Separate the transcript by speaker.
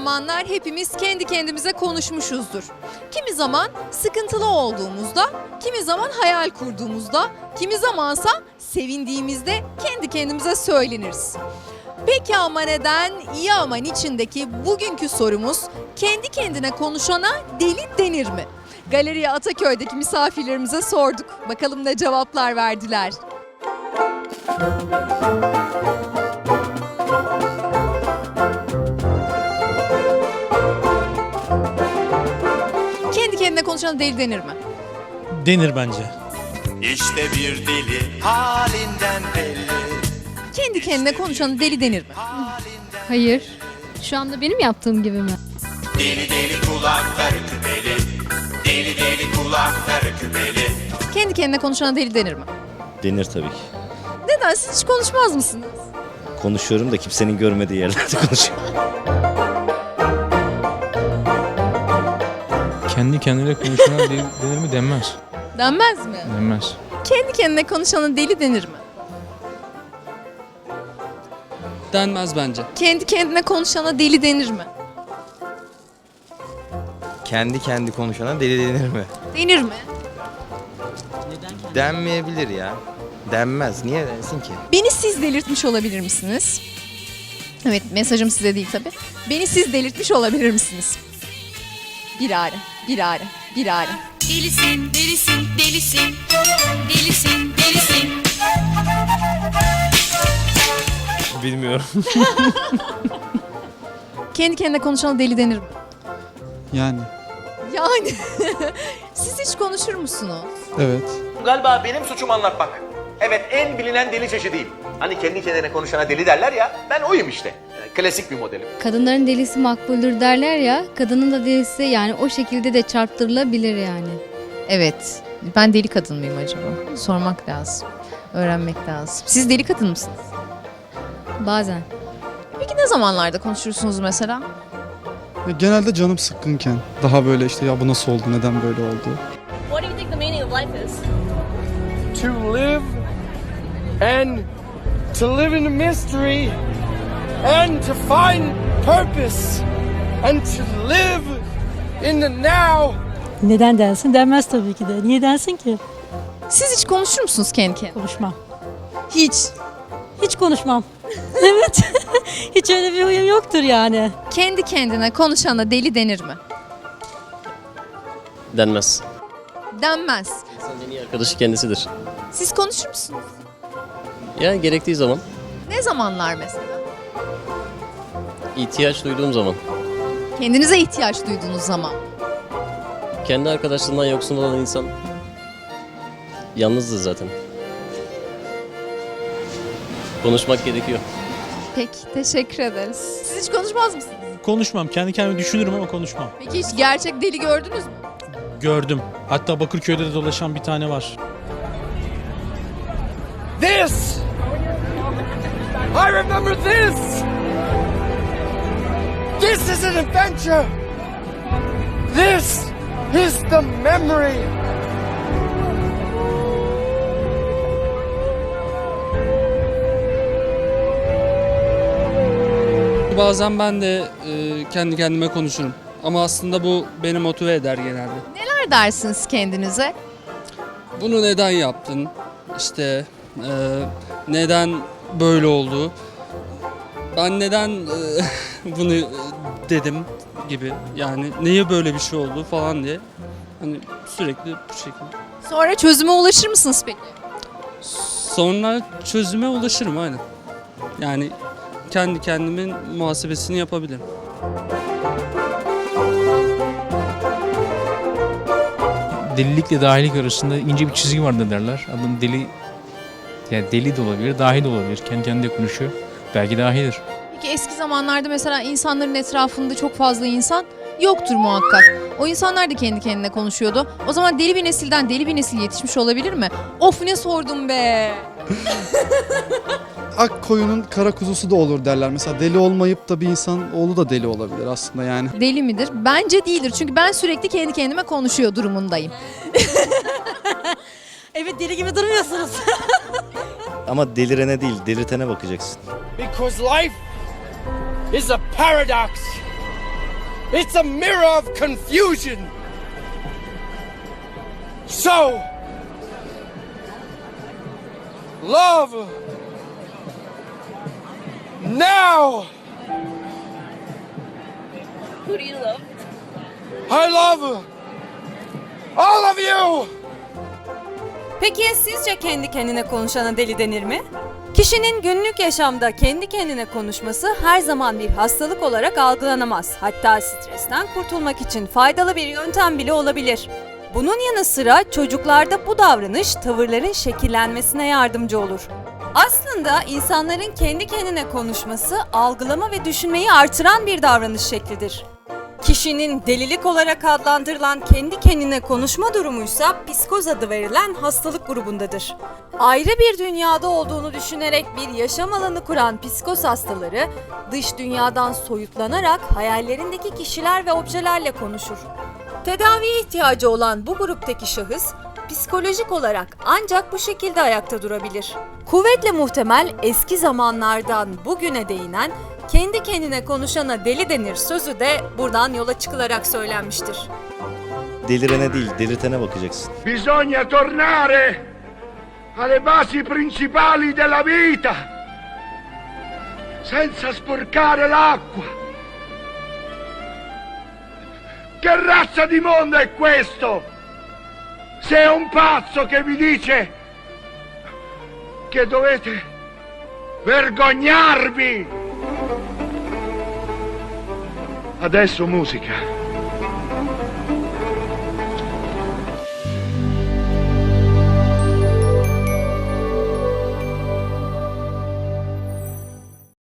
Speaker 1: zamanlar hepimiz kendi kendimize konuşmuşuzdur. Kimi zaman sıkıntılı olduğumuzda, kimi zaman hayal kurduğumuzda, kimi zamansa sevindiğimizde kendi kendimize söyleniriz. Peki ama neden iyi aman içindeki bugünkü sorumuz kendi kendine konuşana deli denir mi? Galeriye Ataköy'deki misafirlerimize sorduk. Bakalım ne cevaplar verdiler. Kendi kendine konuşana deli denir mi?
Speaker 2: Denir bence.
Speaker 3: İşte bir deli halinden belli
Speaker 1: Kendi kendine konuşana deli denir mi?
Speaker 4: Hayır. Şu anda benim yaptığım gibi mi?
Speaker 3: Deli deli kulakları küpeli Deli deli kulakları küpeli
Speaker 1: Kendi kendine konuşana deli denir mi?
Speaker 5: Denir tabii ki.
Speaker 1: Neden siz hiç konuşmaz mısınız?
Speaker 5: Konuşuyorum da kimsenin görmediği yerlerde konuşuyorum.
Speaker 6: Kendine konuşana de- denir mi denmez.
Speaker 1: Denmez mi?
Speaker 6: Denmez.
Speaker 1: Kendi kendine konuşana deli denir mi?
Speaker 7: Denmez bence.
Speaker 1: Kendi kendine konuşana deli denir mi?
Speaker 8: Kendi kendi konuşana deli denir mi?
Speaker 1: Denir mi?
Speaker 8: Denmeyebilir ya. Denmez. Niye densin ki?
Speaker 1: Beni siz delirtmiş olabilir misiniz? Evet mesajım size değil tabi. Beni siz delirtmiş olabilir misiniz? Bir ara, bir ara, bir ara.
Speaker 9: Delisin, delisin, delisin. Delisin, delisin.
Speaker 6: Bilmiyorum.
Speaker 1: Kendi kendine konuşana deli denir mi?
Speaker 10: Yani
Speaker 1: Yani siz hiç konuşur musunuz?
Speaker 10: evet.
Speaker 11: Galiba benim suçum anlatmak. Evet en bilinen deli çeşidiyim. Hani kendi kendine konuşana deli derler ya ben oyum işte. Klasik bir modelim.
Speaker 4: Kadınların delisi makbuldür derler ya. Kadının da delisi yani o şekilde de çarptırılabilir yani.
Speaker 1: Evet. Ben deli kadın mıyım acaba? Sormak lazım. Öğrenmek lazım. Siz deli kadın mısınız?
Speaker 4: Bazen.
Speaker 1: Peki ne zamanlarda konuşursunuz mesela?
Speaker 10: Ya genelde canım sıkkınken daha böyle işte ya bu nasıl oldu neden böyle oldu.
Speaker 9: What do you think the meaning of life is?
Speaker 7: To live and to live in a mystery and to find purpose and to live in the now.
Speaker 12: Neden densin? Denmez tabii ki de. Niye densin ki?
Speaker 1: Siz hiç konuşur musunuz kendi kendine?
Speaker 12: Konuşmam.
Speaker 1: Hiç.
Speaker 12: Hiç konuşmam. evet. Hiç öyle bir huyum yoktur yani.
Speaker 1: Kendi kendine konuşana deli denir mi?
Speaker 5: Denmez.
Speaker 1: Denmez.
Speaker 5: İnsanın en iyi arkadaşı kendisidir.
Speaker 1: Siz konuşur musunuz?
Speaker 5: Yani gerektiği zaman,
Speaker 1: Ne zamanlar mesela?
Speaker 5: İhtiyaç duyduğum zaman,
Speaker 1: Kendinize ihtiyaç duyduğunuz zaman.
Speaker 5: kendi arkadaşlarından yoksun olan insan yalnızdır zaten. Konuşmak gerekiyor.
Speaker 1: Peki teşekkür ederiz. Siz hiç konuşmaz mısınız?
Speaker 2: Konuşmam. Kendi kendime düşünürüm ama konuşmam.
Speaker 1: Peki hiç gerçek deli gördünüz mü?
Speaker 2: Gördüm. Hatta Bakırköy'de de dolaşan bir tane var.
Speaker 7: This! I remember this! This is an adventure! This is the memory! Bazen ben de e, kendi kendime konuşurum. Ama aslında bu beni motive eder genelde.
Speaker 1: Neler dersiniz kendinize?
Speaker 7: Bunu neden yaptın? İşte e, neden böyle oldu? Ben neden e, bunu e, dedim gibi. Yani niye böyle bir şey oldu falan diye. Hani sürekli bu şekilde.
Speaker 1: Sonra çözüme ulaşır mısınız peki?
Speaker 7: Sonra çözüme ulaşırım aynen. Yani kendi kendimin muhasebesini yapabilirim.
Speaker 6: Delilikle dahilik arasında ince bir çizgi vardır derler. Adam deli yani deli de olabilir, dahi de olabilir. Kendi kendine konuşuyor. Belki dahidir.
Speaker 1: Peki eski zamanlarda mesela insanların etrafında çok fazla insan yoktur muhakkak. O insanlar da kendi kendine konuşuyordu. O zaman deli bir nesilden deli bir nesil yetişmiş olabilir mi? Of ne sordum be.
Speaker 10: Ak koyunun kara kuzusu da olur derler. Mesela deli olmayıp da bir insan oğlu da deli olabilir aslında yani.
Speaker 1: Deli midir? Bence değildir. Çünkü ben sürekli kendi kendime konuşuyor durumundayım.
Speaker 12: Evet deli gibi durmuyorsunuz.
Speaker 5: Ama delirene değil, delirtene bakacaksın.
Speaker 7: Because life is a paradox.
Speaker 3: It's a mirror of confusion. So, love now.
Speaker 9: Who do you love?
Speaker 3: I love all of you.
Speaker 13: Peki ya sizce kendi kendine konuşana deli denir mi? Kişinin günlük yaşamda kendi kendine konuşması her zaman bir hastalık olarak algılanamaz. Hatta stresten kurtulmak için faydalı bir yöntem bile olabilir. Bunun yanı sıra çocuklarda bu davranış tavırların şekillenmesine yardımcı olur. Aslında insanların kendi kendine konuşması algılama ve düşünmeyi artıran bir davranış şeklidir. Kişinin delilik olarak adlandırılan kendi kendine konuşma durumuysa psikoz adı verilen hastalık grubundadır. Ayrı bir dünyada olduğunu düşünerek bir yaşam alanı kuran psikoz hastaları dış dünyadan soyutlanarak hayallerindeki kişiler ve objelerle konuşur. Tedaviye ihtiyacı olan bu gruptaki şahıs psikolojik olarak ancak bu şekilde ayakta durabilir. Kuvvetle muhtemel eski zamanlardan bugüne değinen kendi kendine konuşana deli denir sözü de buradan yola çıkılarak söylenmiştir.
Speaker 5: Delirene değil, delirtene bakacaksın.
Speaker 3: Bisogna tornare alle basi principali della vita, senza sporcare l'acqua. Che razza di mondo è questo? Se è un pazzo che vi dice che dovete vergognarvi. Adesso musica.